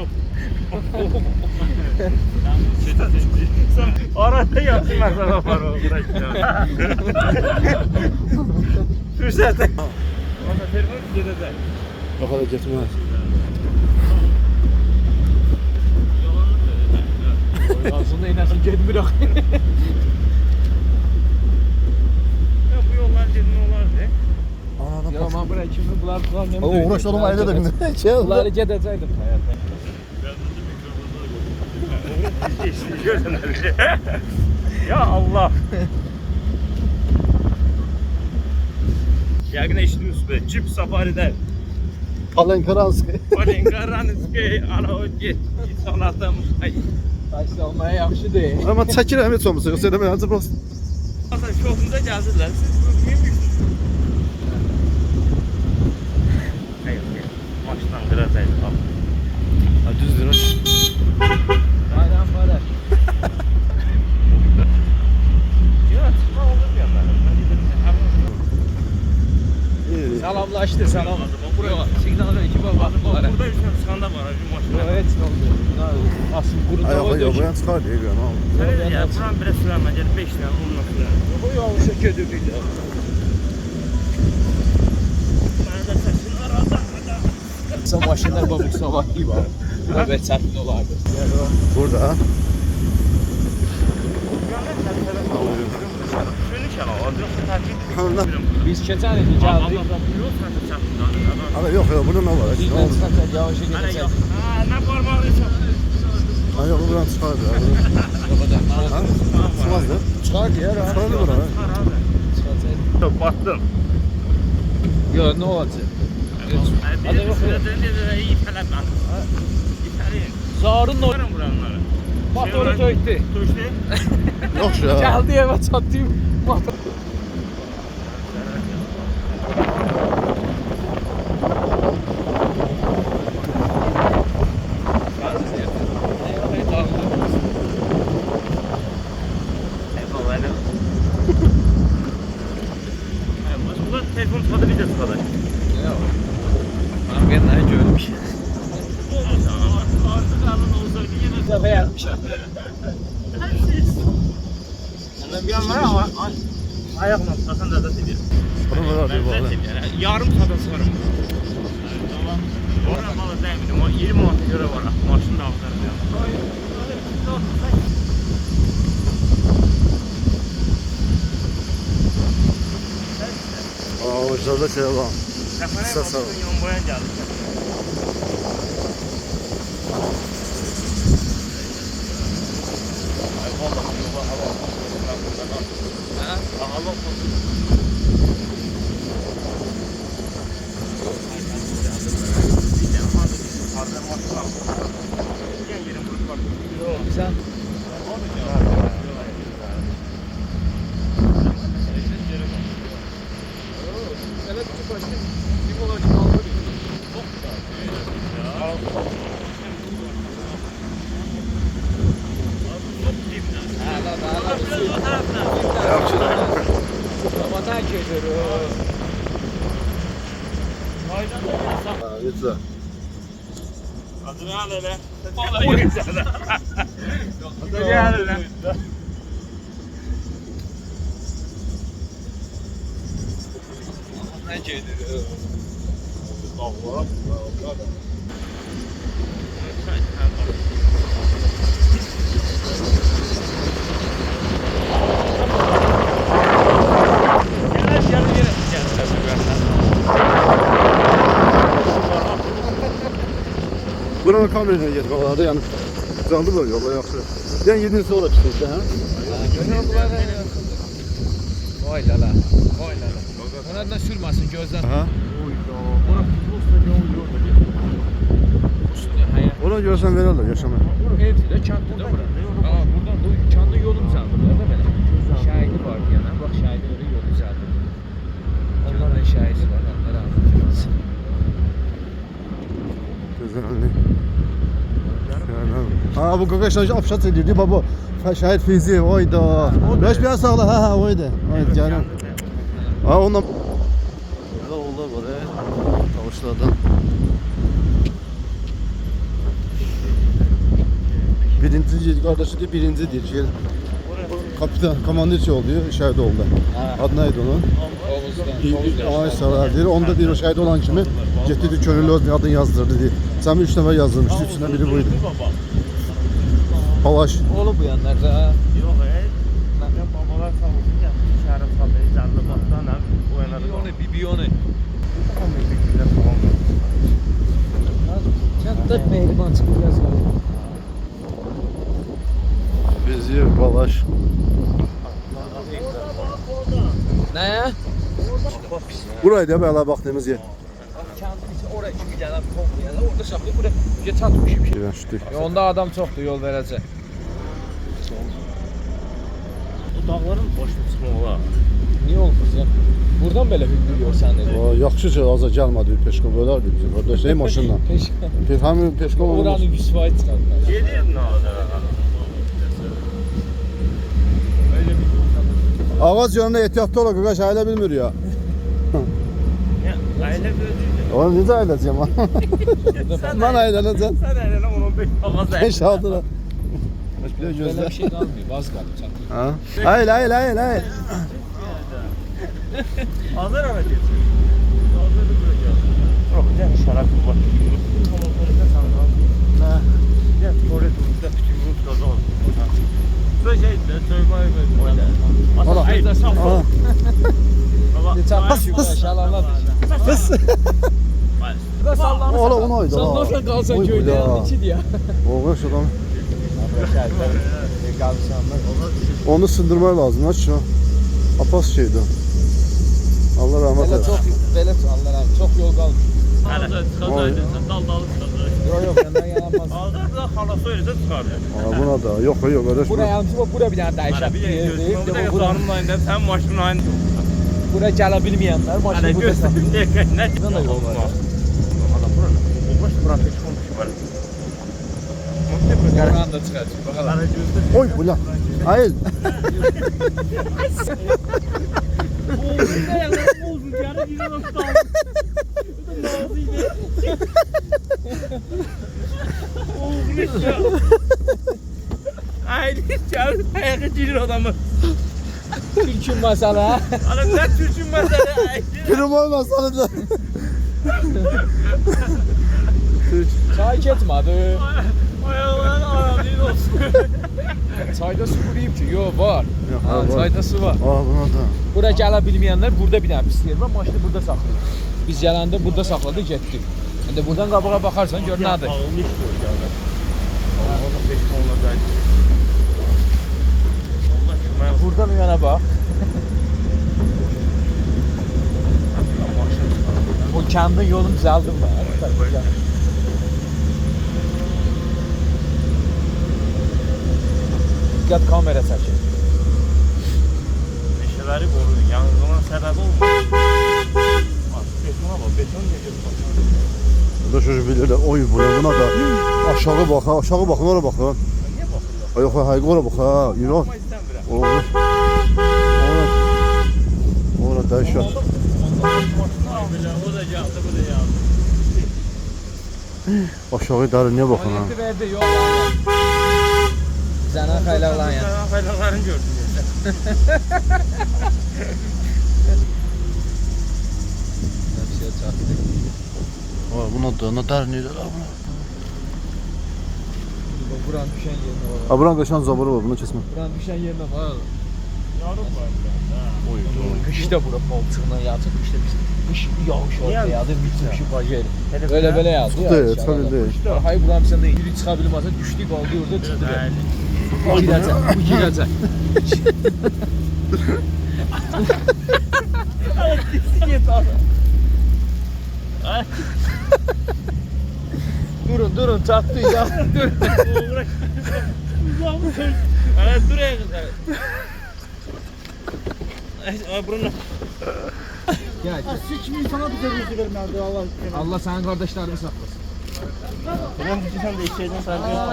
Yok. Arada yaptım ben sana para bırak ya. Fürsete. Ama telefon gidede. O kadar getirmez. Aslında inersin geri bırak. Ya bu yollar dedim olardı. Anladım. Ya kimi bular bular ne O uğraşalım ayrı da bindi. Şey Bunları gedəcəkdim hayatta. ya Allah. Eşitmiyorsun be. Cip safaride. Palenkaranski. Palenkaranski. Ana o git. Taksi almaya yaxşı deyil. Ama çəkirəm heç olmasa. Yoxsa eləmə yazı prost. Hasan şokunda geldiler. Siz bu büyümüşsünüz. Hayır, hayır. Maçtan biraz ayrı. Al. Ha düzdür. Bayram var. Ya çıkma olur ya ben. Ben dedim, İyi. iyi. Salamlaşdı salam. Buraya signalda iki baba Bak var. burada bir tane skanda var. Bir maçta. Yok heç nə oldu. Bunlar asıl quru Ay tava Allah döküyor. yobayan çıxar deyə al. Sen ya buran biraz süremez. Yani beş tane onunla sürer. Bu de sesin arada. Sen maşınlar babuk sabah gibi var. Bu da bet çətin olardı. Burada. Biz keçən idi çaptın. Ama yok yok burada ne var? Biz Ne oldu? yavaşa. Ha ne parmağı çap. Ha yok buradan çıxar ya. Ha? Çıxmaz da. Çıxar deyə rahat. Çıxar bura. ha. Çıxacaq. Battım. Yox, nə olacaq? Hadi yok. İyi falan ben. İtalyan. Zarın o. Motoru tökdü. Tuştu. Yox ya. Gəldi evə çatdım. Motor. Ondan bir an var ama ayakla tutarsan da da da Ben var. de seviyorum. Yarım sarım. Tamam. Oraya malı demiyorum. O 20 manat göre var. Maşın da ya. Aa var. Sefere Kısa sağ ol. baktın yon boyan geldi. 啊，一次。啊，这样的嘞。抱了。一只，哈哈。这个的。我感觉这个，Buranın kamerayla get babalarda yəni canlı böyle yola yaxşı. Yəni 7-ci sonra çıxır işte, ha. Vay lala. Vay lala. Ona da sürməsin gözdən. Ha. Ona görsən verərlər yaşamaya. Evdə kənddə də bura. Aa, buradan bu kəndə yolum uzandı da belə. Şahidi var yana. Bax şahidi öyle yol uzandı. Onların şahidi var. Onları anlatacağız. Gözəllik. Ha bu qaqaşlar afşat edirdi baba. Şəhid Fizi, oyda. Beş bir sağla, ha ha oyda. Oyda canım. Ha ondan. Burada oldu böyle. Tavuşlardan. birinci kardeşi de birinci değil. Şey, kapitan, komandirçi oluyor, şehit oldu. Adı neydi onun? Ay Sarar deyir. Onda deyir o şehit olan kimi könüllü öz adını yazdırdı deyir. Sen üç nefer yazdırmışdı, üçünden biri buydu. Palaş. Oğlu bu yanlarda ha. Yok ey. Ben babalar sağ olsun ya. Şehre sallayı canlı baktan hem oynadı. Bibiyonu, bibiyonu. De mehriban çıkacağız. Bizi Palaş. Ne ya? Burayı da böyle baktığımız yer. Oraya çünkü gelen komple orada saklıyor buraya bir çatmış bir şey. Giren şutu. Ya onda adam çoktu yol verecek. Bu dağların boşluq çıxmalı. Niye olmaz ya? Buradan böyle hündürüyor sen de. O yaxşıca aza gəlmədi peşko bölərdi bizi. Orada şey maşınla. Peş. Pe- Həmin peşko olmaz. Oranı 100 faiz çıkardılar. Gedir bir Ağac yanında ehtiyatlı ol, qaqaş ailə bilmir ya. Ya, ailə gözüydü. Onu necə ailəcəyəm? Mən ailənəcəm. Sən ailələ onun bir ağız 5 6 da. Baş bir Böyle bir şey kalmıyor. Vaz kaldı çatıyor. Ha? Hayır, hayır, hayır, hayır. Hazır evet. Hazır böyle. Yok, yani şarap var. Ama tuvalete sandım. Ne? Ya tuvaletimizde küçüğümüz gaza oldu. Böyle şey de söyleme böyle. Ola. Aslında ayıp da saf Aha. ol. Baba. Pıs pıs. Şalanlar. Pıs. Bu da onu oydu. Sallanırsa kalsan Oy, köyde içi diye. Oğuz adam. Kalsanlar. Onu sındırmak lazım. Aç şu. Apas şeydi. Allah rahmet Böyle eylesin. çok böyle Allah abi çok yol kalmış. Hala çıkacaydı. Dal dal çıkacaydı. Yok yok yandan yanamaz. Aldı da halası öyle çıkardı. Aa, buna da. Yok yok öyle. Buraya yanlış bak buraya bir tane Hala değişen bir De yanımın aynında sen maşının aynında. buraya gelebilmeyenler maçını burada gözüm satıyor. ne? Buradan da yol var. Hala buranın. Bu baş buranın pek konuşu var. Buradan da çıkacak. Bakalım. Hala gözde. Oy bu lan. Hayır. Haydi gel ayağa girir adamı. Türk'ün mesela. Hala sen Türk'ün mesela. Prim olmaz da. Çay ketmedi. Ayağların aramıyor olsun. Çayda su kuruyup ki. Yok var. Yok, Ha, var, çayda su var. Aa buna da. Buraya gələ bilməyənlər burada bir dənə pis yer var, maşını burada saxlayır. Biz gələndə burada saxladıq, getdik. İndi buradan qabağa baxarsan gör nədir. Almış diyor yani. Allah beş olacak. Allah aşkına. Buradan yana bax. O kəndin yolunu düzəldim mən. Diqqət kamera çəkir. Meşeleri koruyun. Yangına sebep olmuyor. Bak betona bak. Beton bak. Burada çocuk bilirler. Oy bu ne buna da. Aşağı bak ha. Aşağı bakın oraya bakın. Niye bakıyorsun? Ay yok hayır oraya bak ha. Yürü. Ama istemiyorum. Orada. Orada. Orada dehşet. O da yaptı bu da yaptı. Aşağı derinliğe bakın ha. Verdi, yəni. Sen faydalarını gördün. Bir şey çatdı. Vay buna da ne derinliği de la buna. Buran düşən yerinə var. Ha buranın kaşan zabarı var bunu kesme. Buran düşən yerinə var. Yarım var. Oy. Qışda bura palçıqla yatıb, qışda biz qış yağış oldu Yani- yağdı, bitmişi bacayır. Hele Böyle böyle yağdı. Çıxdı, çıxa bildi. Hay buram səndə yürü çıxa bilməsə düşdü qaldı orada çıxdı. Bu girəcək, bu girəcək. Durun, durun, çatdı ya. Durun. Evet duraya kadar. Ay Bruno. Gel. Sikimi sana bir zerresi vermezdi Allah. Allah sənin qardaşlarını saxlasın. Ben diyeceğim de içeriden sarkıyor.